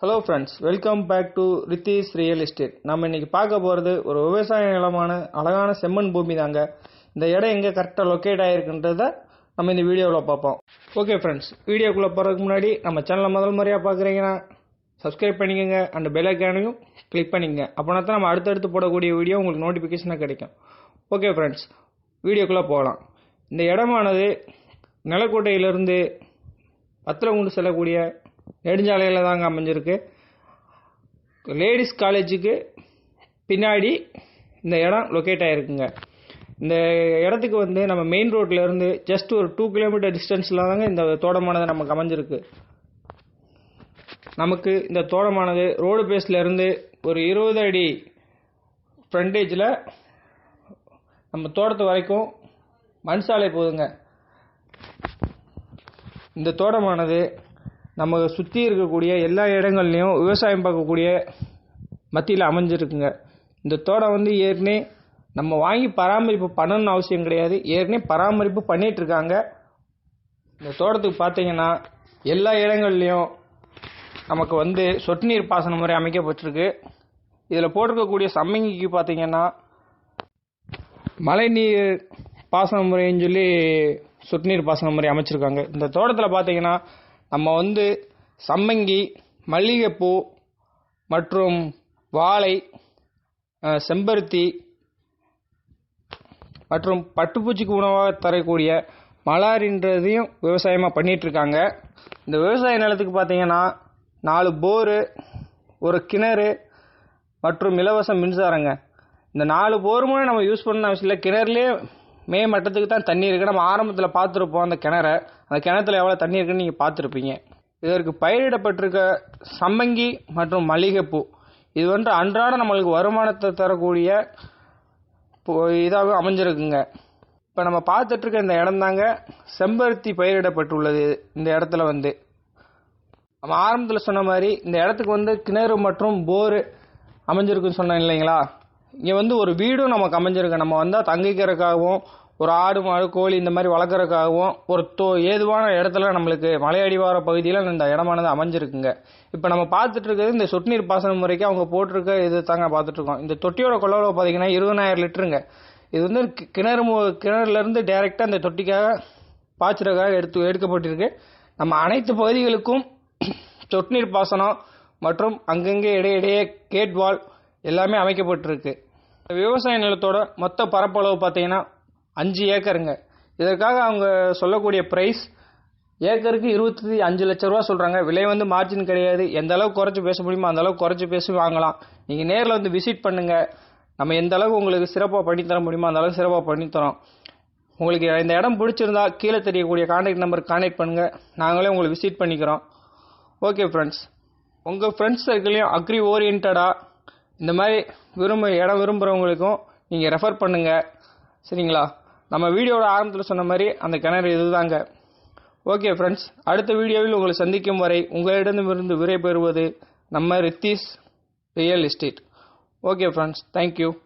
Hello friends welcome back to Rithis real estate நம்ம இன்னைக்கு பார்க்க போகிறது ஒரு விவசாய நிலமான அழகான செம்மண் பூமி தாங்க. இந்த இடம் எங்கே கரெக்டாக லொக்கேட் ஆகிருக்குன்றத நம்ம இந்த வீடியோவில் பார்ப்போம். ஓகே ஃப்ரெண்ட்ஸ் வீடியோக்குள்ளே போகிறதுக்கு முன்னாடி நம்ம சேனலை முதல் முறையாக பார்க்குறீங்கன்னா சப்ஸ்கிரைப் பண்ணிக்கோங்க அண்ட் பெலக்கானையும் கிளிக் பண்ணிக்கங்க. அப்போனா தான் நம்ம அடுத்தடுத்து போடக்கூடிய வீடியோ உங்களுக்கு நோட்டிஃபிகேஷனாக கிடைக்கும். ஓகே ஃப்ரெண்ட்ஸ் வீடியோக்குள்ளே போகலாம். இந்த இடமானது நிலக்கோட்டையிலிருந்து பத்திரங்குண்டு செல்லக்கூடிய நெடுஞ்சாலையில் தாங்க அமைஞ்சிருக்கு. லேடிஸ் காலேஜுக்கு பின்னாடி இந்த இடம் லொக்கேட் ஆகிருக்குங்க இந்த இடத்துக்கு வந்து நம்ம மெயின் ரோட்ல இருந்து ஜஸ்ட் ஒரு டூ கிலோமீட்டர் டிஸ்டன்ஸில் தாங்க இந்த தோட்டமானது நமக்கு அமைஞ்சிருக்கு. நமக்கு இந்த தோட்டமானது ரோடு பேஸ்லேருந்து ஒரு இருபது அடி ஃப்ரண்டேஜில் நம்ம தோட்டத்து வரைக்கும் மண் சாலை போகுதுங்க. இந்த தோட்டமானது நம்ம சுற்றி இருக்கக்கூடிய எல்லா இடங்கள்லையும் விவசாயம் பார்க்கக்கூடிய மத்தியில் அமைஞ்சிருக்குங்க. இந்த தோட்டம் வந்து ஏற்கனவே நம்ம வாங்கி பராமரிப்பு பண்ணணும்னு அவசியம் கிடையாது. ஏற்கனவே பராமரிப்பு பண்ணிகிட்ருக்காங்க இருக்காங்க. இந்த தோட்டத்துக்கு பார்த்தீங்கன்னா எல்லா இடங்கள்லையும் நமக்கு வந்து சொட்டு நீர் பாசன முறை அமைக்கப்பட்டிருக்கு. இதில் போட்டிருக்கக்கூடிய சம்மங்கிக்கு பார்த்தீங்கன்னா மழைநீர் பாசன முறைன்னு சொல்லி சொட்டு நீர் பாசன முறை அமைச்சிருக்காங்க. இந்த தோட்டத்தில் பார்த்தீங்கன்னா நம்ம வந்து சம்மங்கி மல்லிகைப்பூ மற்றும் வாழை செம்பருத்தி மற்றும் பட்டுப்பூச்சிக்கு உணவாக தரக்கூடிய மலாரின்றதையும் விவசாயமாக பண்ணிகிட்ருக்காங்க இந்த விவசாய நிலத்துக்கு பார்த்தீங்கன்னா நாலு போரு ஒரு கிணறு மற்றும் இலவச மின்சாரங்க. இந்த நாலு போருமே நம்ம யூஸ் பண்ண அவசியம் இல்லை. கிணறுலேயே மே மட்டத்துக்கு தான் தண்ணி இருக்குது நம்ம ஆரம்பத்தில் பார்த்துருப்போம் அந்த கிணற. அந்த கிணத்துல எவ்வளோ தண்ணி இருக்குன்னு நீங்கள் பார்த்துருப்பீங்க. இதற்கு பயிரிடப்பட்டிருக்க சம்மங்கி மற்றும் மல்லிகைப்பூ. இது வந்து அன்றாட நம்மளுக்கு வருமானத்தை தரக்கூடிய இதாக அமைஞ்சிருக்குங்க. இப்போ நம்ம பார்த்துட்ருக்க இந்த இடம் தாங்க செம்பருத்தி பயிரிடப்பட்டுள்ளது இந்த இடத்துல வந்து. நம்ம ஆரம்பத்தில் சொன்ன மாதிரி இந்த இடத்துக்கு வந்து கிணறு மற்றும் போரு அமைஞ்சிருக்குன்னு சொன்னேன் இல்லைங்களா? இங்கே வந்து ஒரு வீடும் நமக்கு அமைஞ்சிருக்கு. நம்ம வந்தால் தங்கிக்கிறதுக்காகவும் ஒரு ஆடு மாடு கோழி இந்த மாதிரி வளர்க்குறதுக்காகவும் ஒரு தோ ஏதுவான இடத்துல நம்மளுக்கு மலையடிவார பகுதியில் இந்த இடமானது அமைஞ்சிருக்குங்க. இப்போ நம்ம பார்த்துட்டு இருக்கிறது இந்த சொட்டு நீர் பாசன முறைக்கு அவங்க போட்டிருக்க இது தாங்க பார்த்துட்ருக்கோம் இந்த தொட்டியோட கொள்ளளவு பார்த்தீங்கன்னா இருபதாயிரம் லிட்டருங்க. இது வந்து கி- கிணறு மு- கிணறுலேருந்து டைரெக்டாக அந்த தொட்டிக்காக பாய்ச்சறதுக்காக எடுத்து எடுக்கப்பட்டிருக்கு. நம்ம அனைத்து பகுதிகளுக்கும் சொட்டு நீர் பாசனம் மற்றும் அங்கங்கே இடையிடையே கேட் வால் எல்லாமே அமைக்கப்பட்டிருக்கு. இந்த விவசாய நிலத்தோட மொத்த பரப்பளவு பார்த்தீங்கன்னா அஞ்சு ஏக்கருங்க. இதற்காக அவங்க சொல்லக்கூடிய ப்ரைஸ் ஏக்கருக்கு இருபத்தி அஞ்சு லட்ச ரூபா சொல்கிறாங்க விலை வந்து மார்ஜின் கிடையாது. எந்த அளவுக்கு குறைச்சி பேச முடியுமோ அந்த அளவுக்கு குறைச்சி பேசி வாங்கலாம். நீங்கள் நேரில் வந்து விசிட் பண்ணுங்கள் நம்ம எந்த அளவுக்கு உங்களுக்கு சிறப்பாக பண்ணித்தர முடியுமோ அந்த அளவுக்கு சிறப்பாக பண்ணித்தரோம் உங்களுக்கு இந்த இடம் பிடிச்சிருந்தா கீழே தெரியக்கூடிய கான்டாக்ட் நம்பர் கான்டாக்ட் பண்ணுங்கள் நாங்களே உங்களை விசிட் பண்ணிக்கிறோம். ஓகே ஃப்ரெண்ட்ஸ் உங்கள் ஃப்ரெண்ட்ஸ் சர்க்கிளையும் அக்ரி ஓரியன்டாக இந்த மாதிரி விரும்ப இடம் விரும்புகிறவங்களுக்கும் நீங்கள் ரெஃபர் பண்ணுங்கள் சரிங்களா? நம்ம வீடியோட ஆரம்பத்தில் சொன்ன மாதிரி அந்த கிணறு இதுதாங்க. ஓகே ஃப்ரெண்ட்ஸ் அடுத்த வீடியோவில் உங்களை சந்திக்கும் வரை உங்களிடமிருந்து விடை பெறுவது நம்ம Rithees real estate. Okay friends thank you